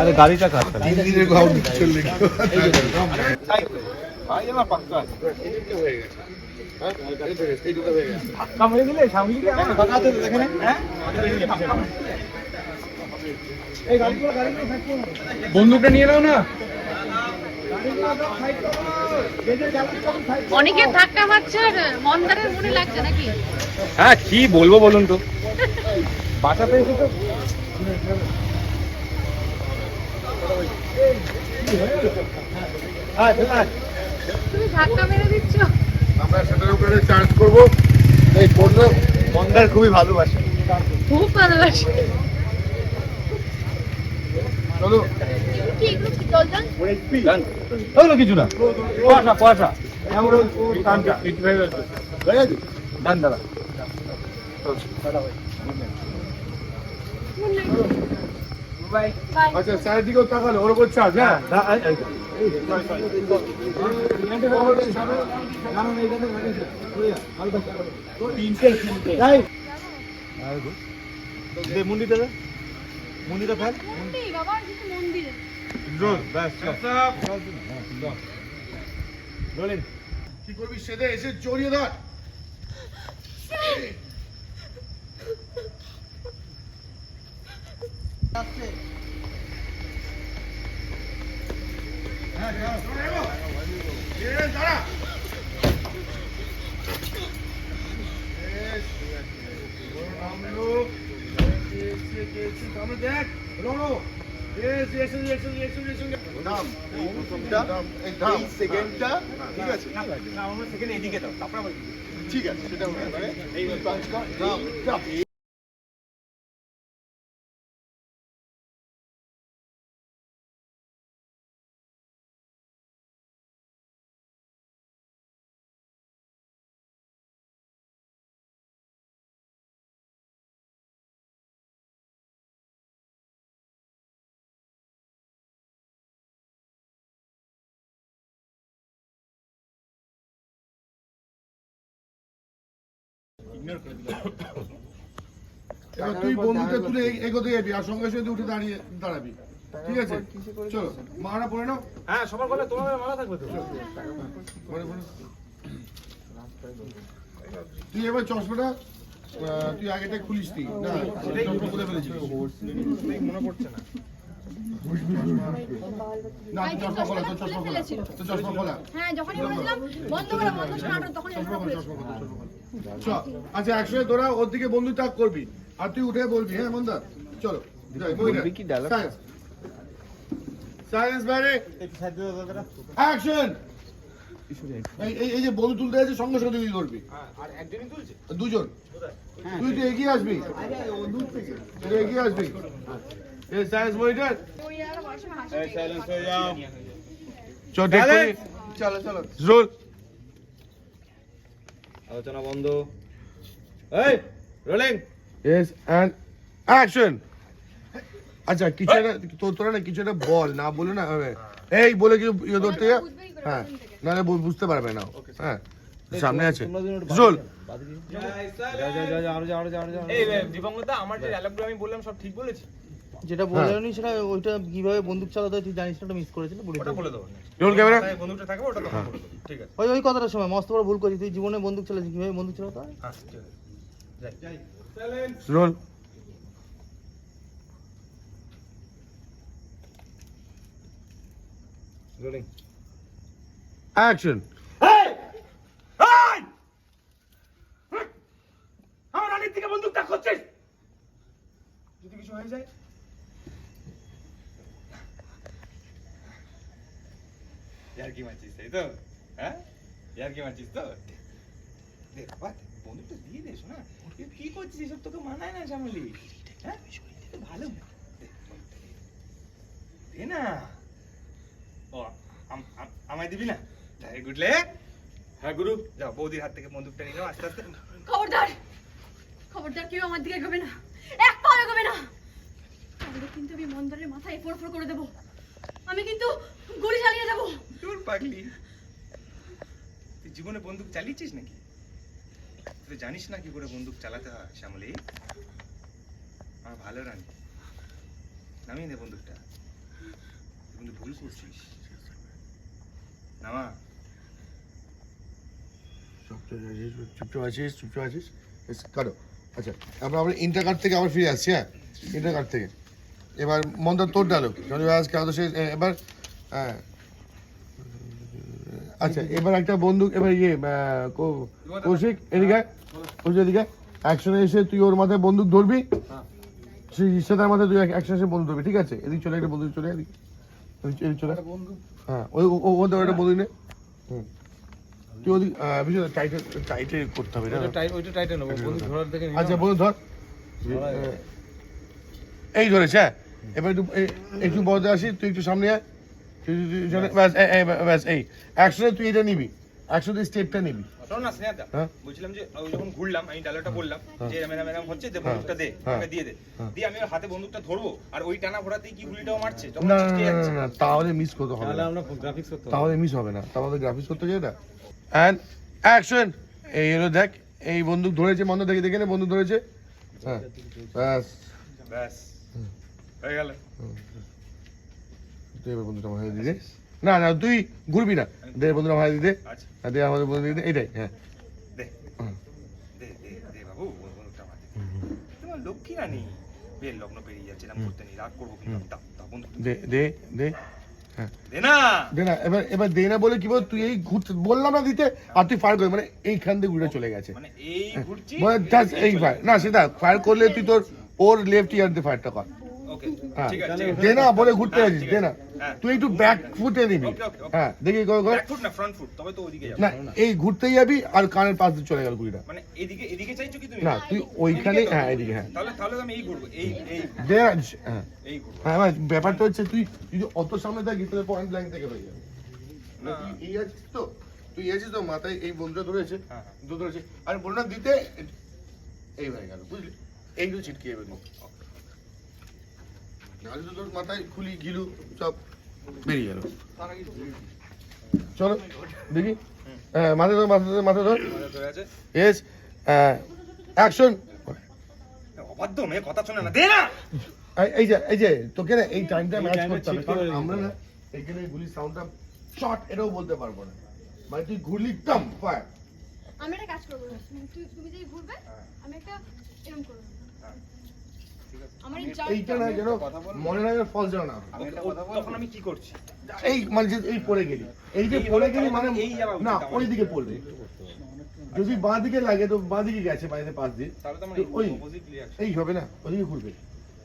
আরে গাড়িটা কাট তিন দিনের ঘাও চললে বন্দুকটা নিয়ে নাও না। অনেকে ধাক্কা মারছে আর মন্দারের মনে লাগছে নাকি? হ্যাঁ কি বলব বলুন তো? বাঁচাতে এসে তো তুমি ধাক্কা মেরে দিচ্ছ আমরা সেটার উপরে চার্জ করব এই পণ্য মন্দার খুবই ভালোবাসে খুব ভালোবাসি চলো কি এগুলো কি জল জল ওগুলো কিছু না পয়সা পয়সা ডান দাদা বাই আচ্ছা স্যারের দিকেও তাকালো ওর উপর চার্জ হ্যাঁ? মুন্ডিটা মুন্ডিটা ফেল। মন্দির কিছু মন্দিরে কি করবি সেদে? এসে জড়িয়ে ধর দাঁড়া নামলো এসে গেছি সামনে দেখ রনো এস এসে এসে এসে এসে নাম এই প্রথমটা এই সেকেন্ডটা ঠিক আছে না এবার তুই বন্ধুটা তুলে এগোতে যাবি আর সঙ্গে সঙ্গে উঠে দাঁড়িয়ে দাঁড়াবি। ঠিক আছে? চলো মারা পড়ে নাও। হ্যাঁ সবার বলে তোমার মারা থাকবে তো। পরে পরে তুই এবার চশমাটা আহ, তুই আগেটা খুলিস নি। না চশমা খুলে ফেলেছিস। মনে পড়ছে না। হ্যাঁ আচ্ছা একসঙ্গে তোরা ওর দিকে বন্ধু তাক করবি আর তুই উঠে বলবি হ্যাঁ মন্দার? চলো সায়েন্স সায়েন্স বাইরে। অ্যাকশন এই এই- এই যে বন্ধু তুলতে আছে সঙ্গে সঙ্গে তুই করবি আর একজনই তুলছে? দুজন। তুই তো এগিয়ে আসবি। এগিয়ে আসবি। এই সায়েন্স মনিটর ওই আর বড় হাসি চল দেখ চলো চলো রোল আলোচনা বন্ধ এই রোলিং ইয়েস এন্ড অ্যাকশন আচ্ছা কিছু একটা তো- তোরা না কিছু একটা বল না বলে না এই বলে কিছু ইয়ে ধরতে হ্যাঁ নাহলে বুঝতে পারবে না। হ্যাঁ সামনে আছে দীপঙ্করদা আমার যে ডায়লগগুলো আমি বললাম সব ঠিক বলেছি যেটা হ্যাঁ। বললেন সেটা ওইটা কীভাবে বন্দুক চালাতে হয় তুই জানিস না ওটা মিস করেছিল বলে ওটা বলে দেবো রোল ক্যামেরা বন্দুকটা থাকবে ওটা তখন বলে দেবো ঠিক আছে। ওই ওই কথাটার সময় মস্ত বড় ভুল করেছিস তুই জীবনে বন্দুক চালাচ্ছিস কীভাবে বন্দুক চালাতে হয়? হ্যাঁ যাই। রোল। রোলিং অ্যাকশন আমার রানীর দিকে বন্দুক তাক করছিস যদি কিছু হয়ে যায় ইয়ার কি মারছিস তাই তো? হ্যাঁ? কি মারছিস তো? আমায় দিবি না? হ্যাঁ বৌদির হাত থেকে আস্তে আস্তে। খবরদার! খবরদার কেউ দিকে না। না। কিন্তু আমি মাথায় এফোর ফোর করে দেবো। আমি কিন্তু গুলি চালিয়ে দেবো তোর পাগলি। তুই জীবনে বন্দুক চালিয়েছিস নাকি? তুই জানিস না কি করে বন্দুক চালাতে হয় শ্যামলি। আমার ভালো রানী। নামিয়ে দে বন্দুকটা। তুই কিন্তু ভুল করছিস। নামা। চুপচাপ আছিস চুপচাপ আছিস কাটো। আচ্ছা আমরা আমরা ইন্টার কার্ড থেকে আবার ফিরে আসছি হ্যাঁ? ইন্টার কার্ড থেকে। এবার মন্দার তোর ডায়লগ জনি আজ কেন সে এবার হ্যাঁ আচ্ছা এবার একটা বন্দুক এবার ইয়ে কৌশিক এদিকে কৌশিক এদিকে অ্যাকশনে এসে তুই ওর মাথায় বন্দুক ধরবি। সেই সেটার মাথায় তুই অ্যাকশনে এসে বন্দুক ধরবি ঠিক আছে? এদিক চলে একটা বন্দুক চলে এদিক। চলে হ্যাঁ ওই ও- একটা বন্দুক নে। হুম। তুই ওদিক আহ, বিষয় টাইটে টাইটে করতে হবে না? ওইটা টাইটেল নেব বন্ধু ধরার দেখে আচ্ছা বন্ধু ধর। এই ধরেছে হ্যাঁ এবার একটু একটু বলতে আসি তুই একটু সামনে আয়। ব্যাস এই- ব্যাস তুই এটা নিবি। তুই স্টেপটা নিবি। হ্যাঁ। যে যখন ঘুরলাম আমি বললাম হ্যাঁ। যে হচ্ছে হ্যাঁ। বন্দুকটা দে। আমাকে দিয়ে দে। দিয়ে আমি হাতে বন্দুকটা ধরবো আর ওই টানা ঘোরাতেই কি গুলিটাও মারছে? না তাহলে মিস করতে হবে তাহলে আমরা গ্রাফিক্স করতে তাহলে মিস হবে না। তাহলে গ্রাফিক্স করতে যাই না। অ্যান্ড অ্যাকশন এই হলো দেখ এই বন্দুক ধরেছে মন্দ দেখে দেখে বন্দুক ধরেছে। হ্যাঁ। ব্যাস। ব্যাস। হয়ে গেল। তুই এবার বন্ধুটা না না তুই ঘুরবি না। দে বন্ধুটা মাথায় দিয়ে দে। আচ্ছা। দে আমাদের বন্ধু দিয়ে দে। এইটাই হ্যাঁ। দে। দে দে দে বাবু ওর বন্দুকটা তোমার লক্ষ্মী রানী। বিয়ের লগ্ন পেরিয়ে যাচ্ছে এরকম করতে নেই রাগ করব কিন্তু দাও দাও বন্দুকটা দে দে দে। দে না। এবার এবার দে না বলে কি বল তুই এই ঘুরতে বললাম না দিতে আর তুই ফায়ার করে মানে এইখান দিয়ে ঘুরে চলে গেছে। মানে এই ঘুরছি মানে এই ফায়ার না সেটা ফায়ার করলে তুই তোর ওর লেফট ইয়ার দিয়ে ফায়ারটা কর। হ্যাঁ। দে না বলে ঘুরতে হ্যাঁ, দে না হ্যাঁ। তুই একটু ব্যাক ফুটে নিবি. হ্যাঁ দেখি না এই ঘুরতে যাবি আর কানের পাশ দিয়ে চলে গেল গুলিটা মানে না তুই ওইখানে হ্যাঁ এদিকে হ্যাঁ। দে হ্যাঁ। হ্যাঁ ব্যাপারটা হচ্ছে তুই যদি অত সামনে থাকিস তাহলে পয়েন্ট ব্ল্যাঙ্ক থেকে হয়ে যাবে। এই আছিস তো? তুই আছিস তো? মাথায় এই বন্ধুটা ধরেছে ধরেছে। আর বলনা দিতে এই হয়ে গেল বুঝলি? এই তো ছিটকে নাহলে তো তোর মাথায় খুলি গিলু সব বেরিয়ে গেল। চলো দেখি। হ্যাঁ মাথা ধর মাথা ধর মাথা ধর। ইয়েস অ্যাকশন অবাধ্য মেয়ে কথা শোনে না দে না! এই যে এই যে তোকে না এই টাইমটা ম্যাচ করতে হবে কারণ আমরা না এখানে গুলি সাউন্ডটা শর্ট এটাও বলতে পারব না। মানে তুই ঘুরলি টাম ফায়ার আমি একটা কাজ করব তুমি যদি ঘুরবে আমি একটা এরকম করব। এইটা না যেন মনে ফল যেন না। আমি একটা কথা বলব। তখন আমি কি করছি? এই মানে এই পড়ে গেলি। এই যে পড়ে গেলি মানে এই যাওয়া উচিত না ওই দিকে। পড়বে। যদি বাঁ দিকে লাগে তো বাঁ দিকে গেছে বাইরে পাশ দিয়ে তাহলে তো আমার তো ওই এই হবে না ওদিকে ঘুরবে।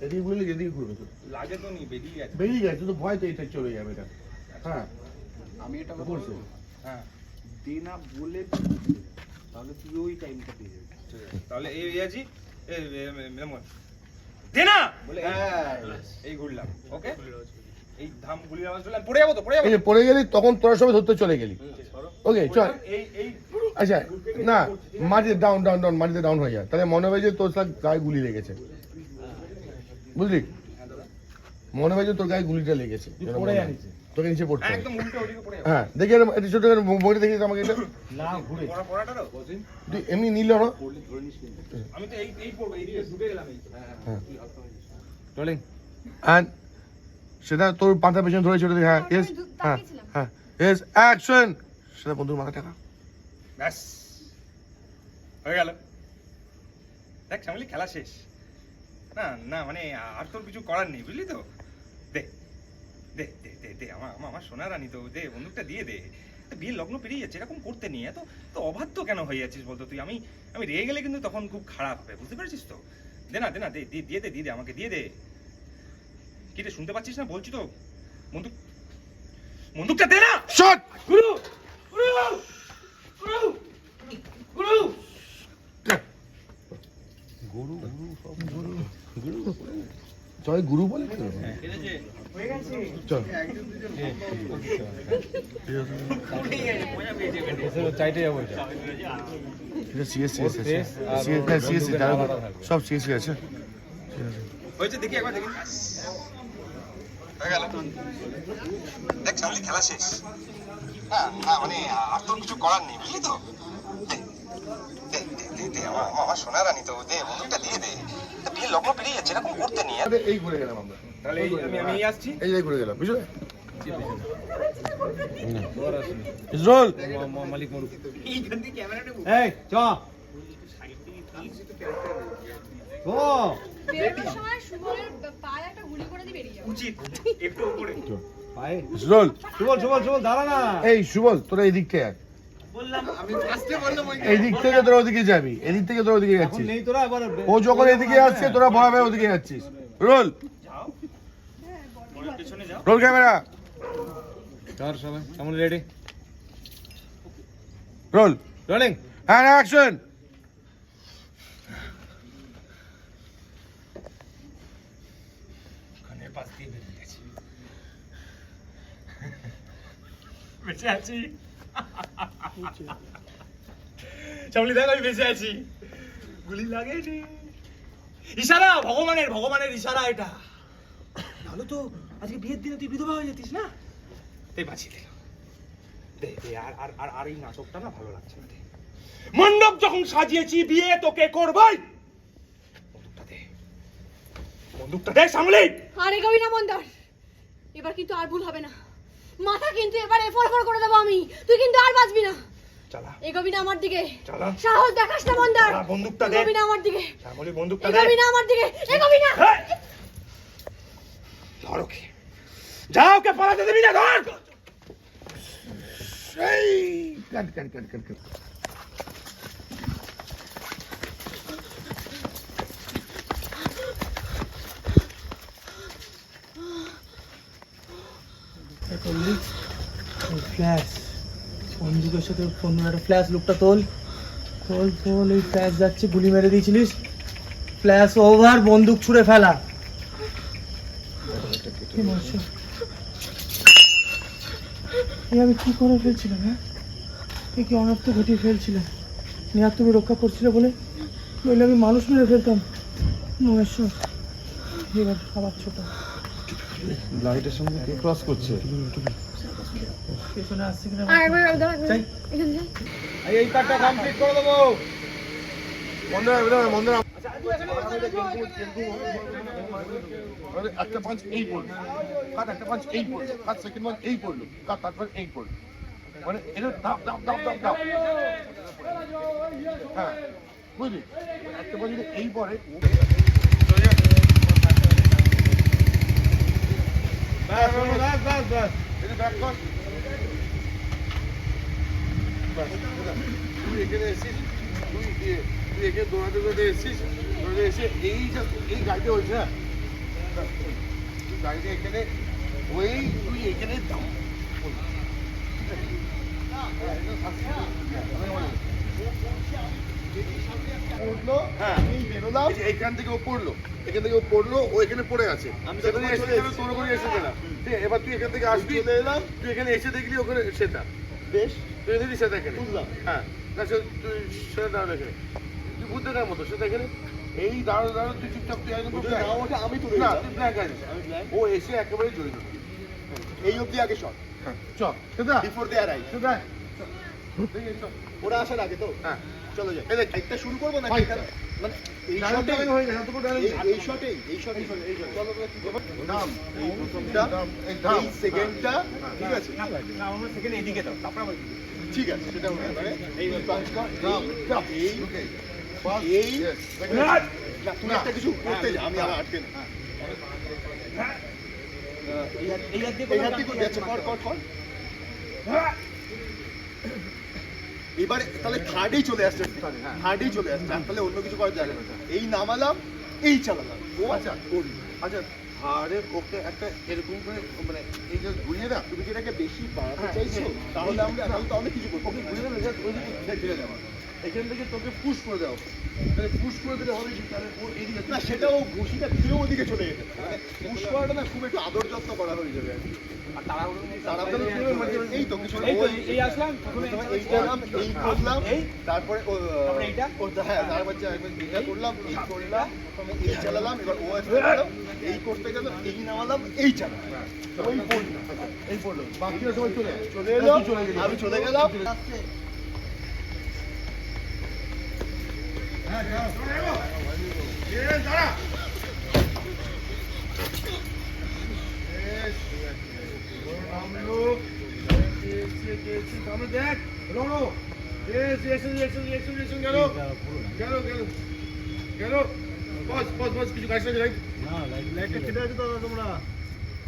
এদিকে ঘুরলে এদিকে ঘুরবে তো। লাগে তো নি বেরিয়ে গেছে। বেরিয়ে গেছে তো ভয় তো এটা চলে যাবে এটা। হ্যাঁ। আমি এটা করছে হ্যাঁ। দে না বলে তাহলে তুই ওই টাইমটা পেয়ে যাবি। তাহলে এই এই আছি এই মেমন দে না! বলে এই- এই ঘুরলাম ওকে। এই ধাম গুলির আওয়াজ শুনলাম পড়ে যাব তো পড়ে যাব পড়ে গেলি তখন তোরা সবাই ধরতে চলে গেলি। ওকে চল। এই এই আচ্ছা না মাটিতে ডাউন ডাউন ডাউন মাটিতে ডাউন হয়ে যায় তাহলে মনে হবে যে তোর সাথে গায়ে গুলি লেগেছে। বুঝলি? মনে হয় যে তোর গায়ে গুলিটা লেগেছে পড়ে হয়। তোকে নিচে পড়তে একদম উল্টো ওদিকে পড়ে হ্যাঁ দেখি এটা ছোট করে বইটা দেখি তো আমাকে এটা। না ঘুরে। হ্যাঁ। পড়া পড়াটারও তুই এমনি নিল ধরে নিস আমি তো এই এই পড়ব এই দিকে ঢুকে গেলাম এই তো। হ্যাঁ রোলিং অ্যান্ড সেটা তোর পাতা পেছনে ধরে দেখে, হ্যাঁ আমি ইয়েস হ্যাঁ। হ্যাঁ ইয়েস অ্যাকশন সেটা বন্ধুর মাথা টাকা ব্যাস। হয়ে গেল। দেখ শ্যামলি খেলা শেষ। না না মানে আর তোর কিছু করার নেই বুঝলি তো? দে। দে দে দে দে আমার আমার সোনা রানী তো দে বন্দুকটা দিয়ে দে। তো বিয়ের লগ্ন পেরিয়ে যাচ্ছে এরকম করতে নিয়ে এত তো অবাধ্য কেন হয়ে যাচ্ছিস বলতো তুই? আমি আমি রেগে গেলে কিন্তু তখন খুব খারাপ হবে বুঝতে পেরেছিস তো? দে না দে না দে দিয়ে দে দিয়ে দে আমাকে দিয়ে দে। কি রে শুনতে পাচ্ছিস না? বলছি তো বন্দুক বন্দুকটা দে না! শট গুরু গুরু গুরু গুরু। সবাই গুরু বলে তো? চল। চাইটে যাব এটা। এটা সিএস সিএস ওর face আর সিএস ওর হ্যাঁ আলাদা সব সিএস আছে। দেখি একবার দেখি। হয়ে গেল। দেখ সামনে খেলা শেষ। না না মানে আর তোর কিছু করার নেই বুঝলি তো? দে আমার সোনা রানী তো দে বন্দুকটা দিয়ে দে। তো বিয়ের লগ্ন পেরিয়ে যাচ্ছে এরকম করতে নিয়ে এই ঘুরে গেলাম আমরা। তাহলে এই আমি আমি আসছি। এই যে ঘুরে গেলাম বুঝলে? মালিক মরুক। থেকে ক্যামেরাটা এই চ। ও বেরোনোর সময় সুবলের পায়ে একটা গুলি করে দিয়ে বেরিয়ে যাব উচিত একটু উপরে। পায়ে? সুবল সুবল সুবল সুবল দাঁড়া না। এই সুবল তোরা এই দিক এই দিক থেকে তোরা ওদিকে যাবি এদিক থেকে তোরা ওদিকে যাচ্ছিস। নেই তোরা এবার ও যখন এদিকে আসছে তোরা ভয় ভয় ওদিকে যাচ্ছিস। রোল। Roll camera. চল সবাই কেমন রেডি রোল। রোলিং হ্যাঁ অ্যাকশন বেঁচে আছি। চামলি দেখ আমি বেঁচে আছি গুলি লাগেনি ইশারা ভগবানের ভগবানের ইশারা এটা তাহলে তো আজকে বিয়ের দিনে তুই বিধবা হয়ে যেতিস না তাই বাঁচিয়ে দিলাম দে দে আর আর আর আর এই নাটকটা না ভালো লাগছে না। মণ্ডপ যখন সাজিয়েছি বিয়ে তোকে করবই বন্দুকটা দে বন্দুকটা দে সামলি আর এগোবি না মন্দার এবার কিন্তু আর ভুল হবে না মাথা কিন্তু এবার এফর ফর করে দেবো আমি। তুই কিন্তু আর বাঁচবি না। চালা। এগোবি না আমার দিকে। চালা। সাহস দেখাস না মন্দার বন্দুকটা দে। এগোবি না আমার দিকে। শ্যামলি বন্দুকটা দে। এগোবি না আমার দিকে। এগোবি না ধর ওকে। যা ওকে পালাতে দিবি না ধর! এই কাট কাট কাট কাট। ফ্ল্যাশ বন্দুকের সাথে অন্য একটা ফ্ল্যাশ লুকটা তোল। তোল তোল, এই ফ্ল্যাশ যাচ্ছে, গুলি মেরে দিয়েছিলিস। ফ্ল্যাশ ওভার বন্দুক ছুঁড়ে ফেলা। এই আমি কি করে ফেলছিলাম হ্যাঁ? এ কি অনর্থ ঘটিয়ে ফেলছিলাম নিয়ার তুমি রক্ষা করছিলে বলে? নইলে আমি মানুষ মেরে ফেলতাম। মহেশ্বর এবার আবার ছোট। লাইটের সঙ্গে কে ক্রস করছে এই কার্ডটা কমপ্লিট করে দেবো মন্দির মন্দির মন্দির একটা পাঁচ এই পড়ল কাট একটা পাঁচ এই পড়ল কাট সেকেন্ড ওয়ান এই পড়ল কাট তারপর এই পড়ল মানে এটা দাপ দাপ দাপ দাপ দাপ হ্যাঁ বুঝলি একটা পাঁচ যদি এই পড়ে ব্যাস ব্যাস ব্যাস ব্যাস এটা ব্যাক কর। ব্যাস তুই এখানে এসেছিস? তুই দিয়ে তুই এখানে দৌড়াতে দৌড়াতে এসেছিস? দৌড়াতে এসে এই যে এই গাড়িটা হয়েছে না? তুই গাড়িটা এখানে ওই তুই এখানে দাম হ্যাঁ। বেরোলাম। এইখান থেকে ও পড়ল। এখান থেকে ও পড়ল ও এখানে পড়ে আছে। আমি সেখানে এসে গেল তোর করে এসেছে না। ঠিক এবার তুই এখান থেকে আসবি এলাম। তুই এখানে এসে দেখলি ওখানে সেটা। বেশ। তুই দেখলি সেটা এখানে বুঝলাম। হ্যাঁ না সে তুই সেটা দাঁড়া এখানে তুই বুঝতে কার মতো সেটা এখানে এই দাঁড়ো দাঁড়ো তুই চুপচাপ তুই একদম আমি তুলে না তুই ব্ল্যাঙ্ক আছিস। ও এসে একেবারে জড়িত এই অবধি আগে শট চল সেটা। বিফোর দে আর আই সেটা ওরা আসার আগে তো? হ্যাঁ। চলো যাই। শুরু করব না. মানে এই শটেই এই শটেই এই এই সেকেন্ডটা ঠিক আছে? না আমরা সেখানে এদিকে দাও তারপর ঠিক আছে সেটা এই পাঁচ এই তুমি একটা কিছু করতে যা আমি আবার আটকে না। এই হাত- দিয়ে কর কর কর। এবারে তাহলে থার্ডেই চলে আসছে থার্ডেই চলে আসছে। তাহলে অন্য কিছু করা জায়গা এই নামালাম এই চালালাম। ও আচ্ছা করি। আচ্ছা আরে ওকে একটা এরকম করে মানে এই যে ঘুরিয়ে দাও তুমি কি এটাকে বেশি বাড়াতে হ্যাঁ, চাইছো? হ্যাঁ। তাহলে আমরা তাহলে তো অনেক কিছু করব। ওকে ঘুরিয়ে দাও ওই ফেলে দেওয়া এখান থেকে তোকে পুশ করে দাও তাহলে পুশ করে দিলে হবে কি? তাহলে ও এদিকে না সেটাও ঘুষিটা ফিরে ওদিকে চলে যেতে পারে। মানে পুশ করাটা না খুব একটু আদর যত্ন করা হয়ে যাবে আর কি। আর তাড়াহুড়ো নেই। মানে এই তো কিছু এই তো, ওই- এই আসলাম এই করলাম এই করলাম তারপরে ও এইটা? ও হ্যাঁ তারপর করলাম এই করলাম এই চালালাম এবার ও এই করতে গেল এই নামালাম এই চালালাম। ওই পড়ল এই পড়ল বাকিরা সবাই চলে চলে এলো তুই চলে গেলি। আমি চলে গেলাম। দেখ রোনো গেল গেল গেল গেল বস বস বস কিছু কাজ না লাইট লাইটটা ছেড়ে তোমরা।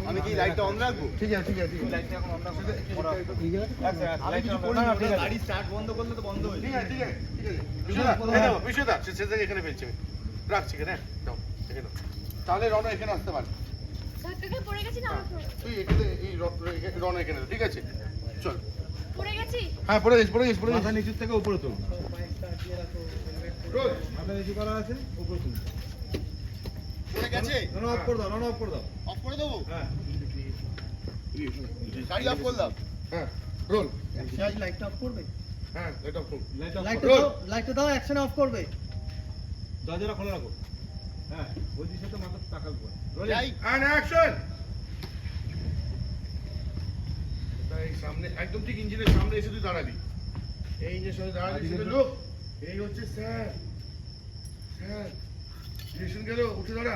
আমি কি লাইটটা অন রাখব? ঠিক আছে ঠিক আছে লাইটটা এখন অন রাখো আমি কিছু করি না গাড়ি স্টার্ট বন্ধ করলে তো বন্ধ হয়ে ঠিক আছে ঠিক আছে ঠিক আছে। বিশ্বদা হ্যাঁ। বিশ্বদা সে থেকে এখানে ফেলছি আমি রাখছি এখানে হ্যাঁ দাও এখানে তাহলে রনো এখানে আসতে পারে। ধাক্কা পড়ে গেছি না? তুই এখানে এই র- র- রনো এখানে ঠিক আছে। চল। পড়ে গেছি হ্যাঁ পড়ে গেছি পড়ে গেছি পড়ে গেছি মাথা নিচু থেকে উপরে তুল। রোজ। মাথা নিচু করা আছে উপরে তুল। পড়ে গেছে রান অফ করে দাও রান অফ করে দাও। অফ করে দেবো? হ্যাঁ। গাড়ি অফ করলাম হ্যাঁ রোল। লাইটটা অফ করবে। হ্যাঁ লাইট অফ লাইটটা Roll. দাও লাইটটা দাও অ্যাকশন অফ করবে। দরজাটা খোলা রাখো। হ্যাঁ ওই দিকে তো মাথা তাকাল অ্যান্ড অ্যাকশন এই সামনে একদম ঠিক ইঞ্জিনের সামনে এসে তুই দাঁড়াবি এই ইঞ্জিনের সামনে দাঁড়াবি লোক এই হচ্ছে স্যার। স্যার। স্টেশন গেল উঠে দাঁড়া।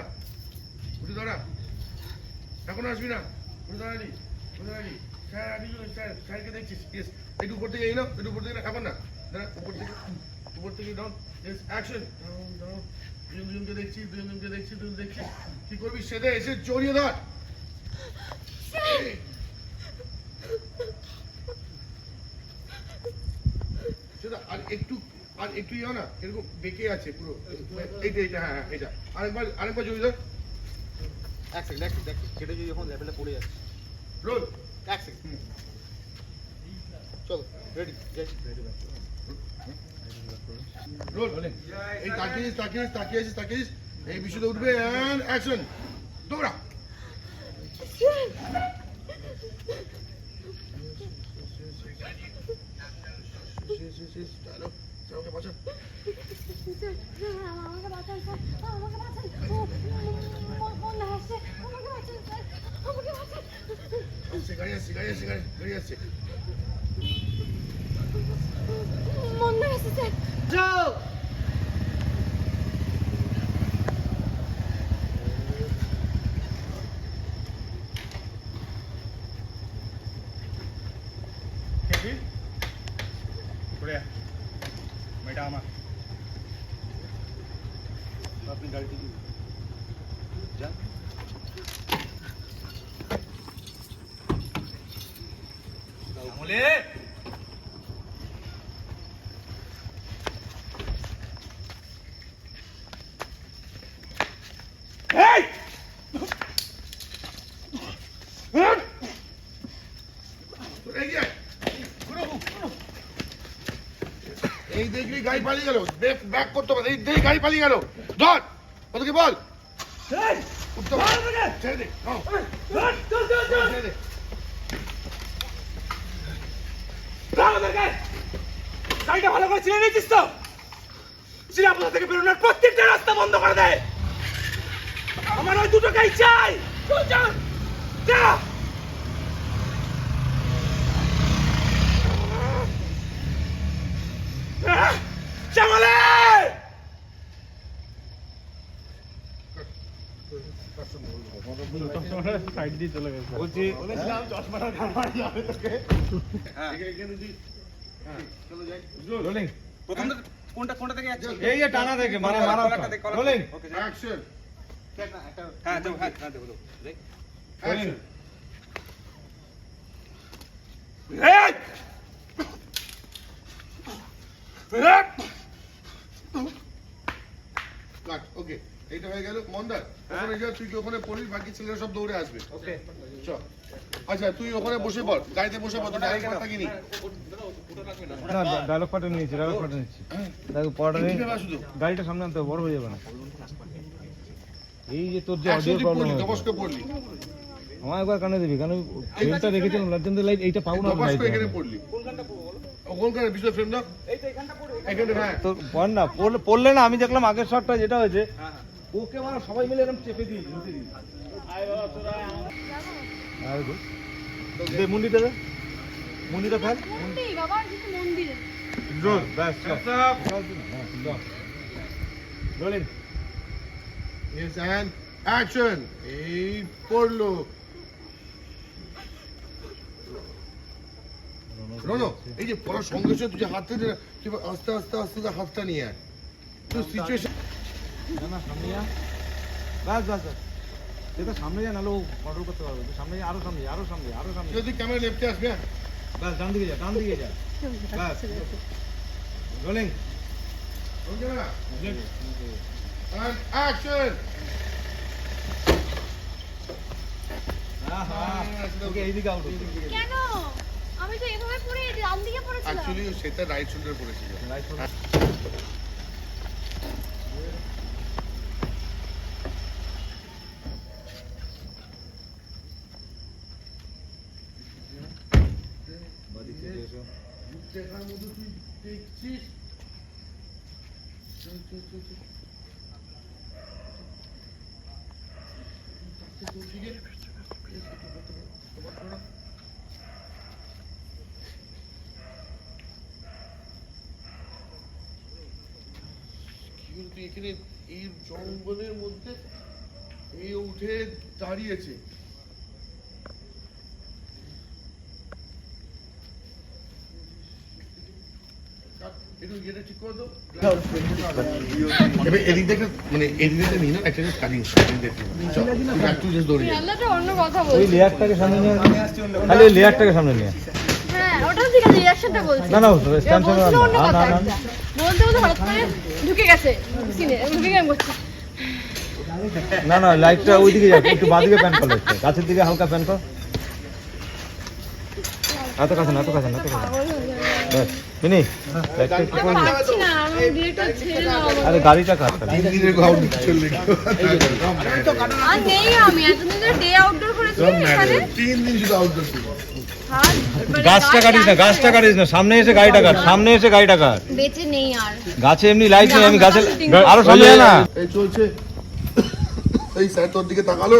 উঠে দাঁড়া। এখন আসবি না। উঠে দাঁড়ালি উঠে দাঁড়ালি। স্যার আমি স্যার স্যারকে দেখছিস ইয়েস একটু উপর থেকে এই নাও একটু উপর থেকে না, এখন না। দাঁড়া উপর থেকে উপর থেকে down yes action down down দুজন দুজনকে দেখছি দুজন দুজনকে দেখছি দুজন দেখছি। কি করবি? সেদে এসে জড়িয়ে ধর। সেটা আর একটু আর একটু ইয়ে না এরকম বেঁকে আছে পুরো এইটা এইটা হ্যাঁ হ্যাঁ এটা আরেকবার আরেকবার জড়িয়ে ধর এক সেকেন্ড এক সেকেন্ড এক সেকেন্ড কেটে যদি যখন লেভেলে পড়ে যাচ্ছে রোল এক সেকেন্ড চলো রেডি রোল এই তাকিয়ে তাকিয়ে তাকিয়ে আছিস তাকিয়ে আছিস এই বিষয়টা উঠবে অ্যান্ড অ্যাকশন দৌড়া আমাকে বাঁচা আমাকে বাঁচান স্যার আমাকে বাঁচান ও বন্ধ আসছে আমাকে বাঁচান স্যার আমাকে বাঁচান আসছে গাড়ি আসছে গাড়ি আসছে গাড়ি গাড়ি আসছে বন্ধ আসছে স্যার যাও খেপি পড়ে আয়। মেয়েটা আমার আপনি গাড়িতে দিন যা আমলে তোর এগিয়ে আয়। ঘুরো, ঘুরো। এই দেখলি গাড়ি পালিয়ে গেল। ব্রেক ব্যাক করতে হবে। এই গাড়ি পালিয়ে গেল। ধর ওদেরকে বল। উঠতে ছেড়ে দে ছেড়ে দে। গাড়িটা ভালো করে চিনে নিয়েছিস তো? শ্রীরামপুর থেকে বেরোনোর প্রত্যেকটা রাস্তা বন্ধ করে দেয় আমার ওই দুটো গাড়ি চাই। যা। বলছি এখানে তুই হ্যাঁ চলো যাই রোলিং প্রথম কোনটা কোনটা থেকে যাচ্ছে এই যে টানা থেকে মারা মারা রোলিং অ্যাকশন হ্যাঁ দেবো হ্যাঁ হ্যাঁ দেবো দেবো দেখ। অ্যাকশন এই! এই! কাট ওকে এইটা হয়ে গেল। মন্দার ওখানে যা তুই ওখানে পড়িস বাকি ছেলেরা সব দৌড়ে আসবে। ওকে। চল আচ্ছা তুই ওখানে বসে পড় গাড়িতে বসে পড় তুই আরেকবার না ডায়লগ নিয়েছি ডায়লগ নিয়েছি। দেখো পড়া নেই গাড়িটা সামনে আনতে বড় হয়ে যাবে না। এই যে তোর যে অডিও প্রবলেম পড়লি পড়লি। আমার একবার কানে দিবি কারণ ফ্রেমটা রেখেছিলাম লাইট লাইট এইটা পাবো না দবস্ক এখানে পড়লি। ওখানকার বিষয় ফ্রেম না হ্যাঁ তো পড়। না পড়লে পড়লে না আমি দেখলাম আগের শটটা যেটা হয়েছে ওকে মানে সবাই মিলে এরকম চেপে দিয়েছি আর গো। দে মুন্ডিটা দে। এই পড়ল। এই যে পড়ার সঙ্গে সঙ্গে তুই হাতটা আস্তে আস্তে আস্তে হাতটা নিয়ে আয়। তো সিচুয়েশন না না সামনে যা। বাস বাস বাস তো সামনে যা নাহলে ও কন্ট্রোল করতে পারবে। সামনে যা আরও সামনে আরও সামনে আরও সামনে যদি ক্যামেরা লেফটে আসবে হ্যাঁ? বাস ডান দিকে যা ডান দিকে যা। বাস rolling roll camera action okay এইদিকে আউট কেন? আমি তো এভাবে পড়ে ডান দিকে পড়েছিলাম। অ্যাকচুয়ালি সেটা রাইট শোল্ডার পড়েছিল। দেখার মতো তুই এখানে এই জঙ্গলের মধ্যে এই উঠে দাঁড়িয়েছে। একটু ঠিক করে দাও। এবার এদিক থেকে মানে এদিক থেকে নিয়ে না একটা কাটিং এদিক থেকে চল একটু জাস্ট দৌড়ে যাও। অন্য কথা ওই লেয়ারটাকে সামনে নিয়ে খালি লেয়ারটাকে সামনে নিয়ে। হ্যাঁ ওটাও ঠিক আছে রিয়াকশনটা বলছি। না না স্ট্যান্ড সামনে বলছিল না না বলতে বলতে হঠাৎ করে ঢুকে গেছে সিনে ঢুকে গেম করছে না না লাইটটা ওইদিকে যাক একটু বাদিকে প্যান কর গাছের দিকে হালকা প্যান কর এত কাছে না এত কাছে না এত কাছে মিনি। আরে গাড়িটা কাট তিন দিনের আর নেই আমি এতদিন ডে আউটডোর করেছি তিন দিন শুধু আউটডোর গাছটা কাটিস না, গাছটা কাটিস না, সামনে এসে গাড়িটা কাট, সামনে এসে গাড়িটা কাট। বেঁচে নেই আর গাছে এমনি লাইট নেই, আমি গাছে আরও সামনে না এই চলছে। এই স্যার তোর দিকে তাকালো।